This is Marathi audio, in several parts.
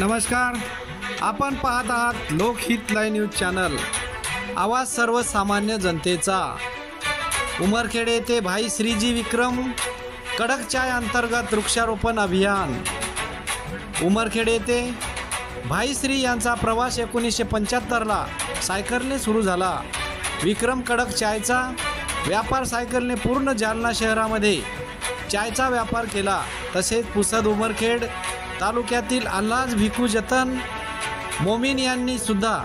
नमस्कार. आपण पाहत आहात लोकहित लाईव्ह न्यूज चॅनल. आवाज सर्वसामान्य जनतेचा. उमरखेड येथे भाई श्रीजी विक्रम कडक चाय अंतर्गत वृक्षारोपण अभियान. उमरखेड येथे भाई श्री यांचा प्रवास एकोणीसशे पंच्याहत्तरला सायकलने सुरू झाला. विक्रम कडक चायचा व्यापार सायकलने पूर्ण जालना शहरामध्ये चायचा व्यापार केला. तसेच पुसद उमरखेड तालुक्यातील अल्लाज भिकू जतन मोमीन यांनी सुद्धा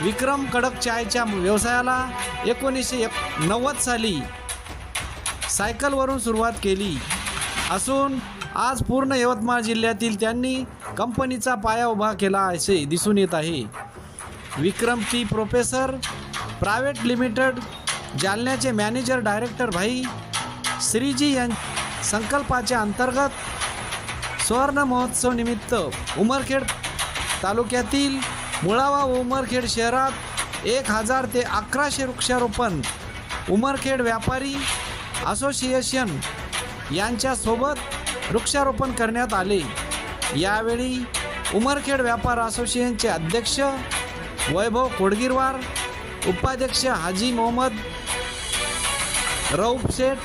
विक्रम कडक चायच्या व्यवसायाला एकोणीसशे एक नव्वद साली सायकलवरून सुरुवात केली. असून आज पूर्ण यवतमाळ जिल्ह्यातील त्यांनी कंपनीचा पाया उभा केला असे दिसून येत आहे. Vikram T professor private limited जालन्याचे मॅनेजर डायरेक्टर भाई श्रीजी यां संकल्पाच्या अंतर्गत सुवर्ण महोत्सव निमित्त उमरखेड तालुक्यातील मुळावा उमरखेड शहरात एक हजार ते अकराशे वृक्षारोपण उमरखेड व्यापारी असोसिएशन यांच्यासोबत वृक्षारोपण करण्यात आले. यावेळी उमरखेड व्यापार असोसिएशनचे अध्यक्ष वैभव कोडगिरवार उपाध्यक्ष हाजी मोहम्मद रऊफ शेठ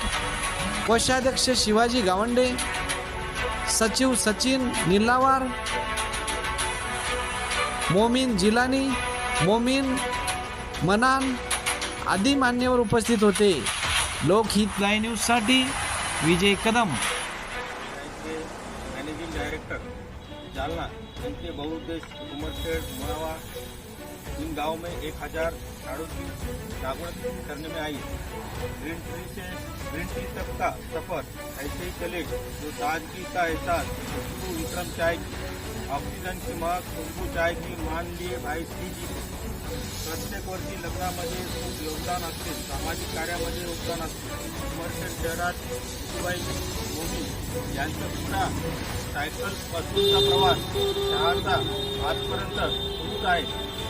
कोषाध्यक्ष शिवाजी गावंडे सचिव सचिन निल्लावार मोमीन जिलानी मोमीन मनान आदी मान्यवर उपस्थित होते. लोकहित लाईव्ह न्यूजसाठी विजय कदम. मॅनेजिंग डायरेक्टर जालना इनके बहुउद्देश उमरखेड़ मुळावा इन गाँव में एक हज़ार झाड़ों की जागरण करने में आई ग्रीन ट्री से, ग्रीन ट्री तक का सफ़र ऐसे ही चले, जो ताजगी का एहसास विक्रम चाय की, ऑक्सीजन की मांग, खुशबू चाय की मान लिए भाई श्री जी प्रत्येक वर्षी लग्नामध्ये खूप योगदान असते. सामाजिक कार्यामध्ये योगदान असते. उमरखेड शहरात शिवाई मोदी यांचं सुद्धा सायकल पासूनचा प्रवास शहरचा आजपर्यंत सुरूच आहे.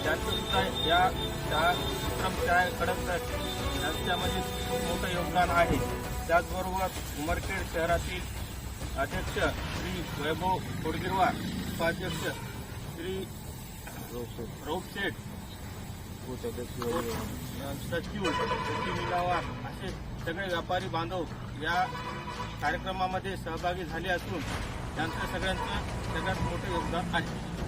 त्यांचं सुद्धा या चहा विक्रम चाय कडक यांच्यामध्ये खूप मोठं योगदान आहे. त्याचबरोबर उमरखेड शहरातील अध्यक्ष श्री वैभव कोडगिरवार उपाध्यक्ष श्री रोपशेठ शेठ सचिव सचिव मिलावार असे सगळे व्यापारी बांधव या कार्यक्रमामध्ये सहभागी झाले असून त्यांचं सगळ्यांचं सगळ्यात मोठं योगदान आहे.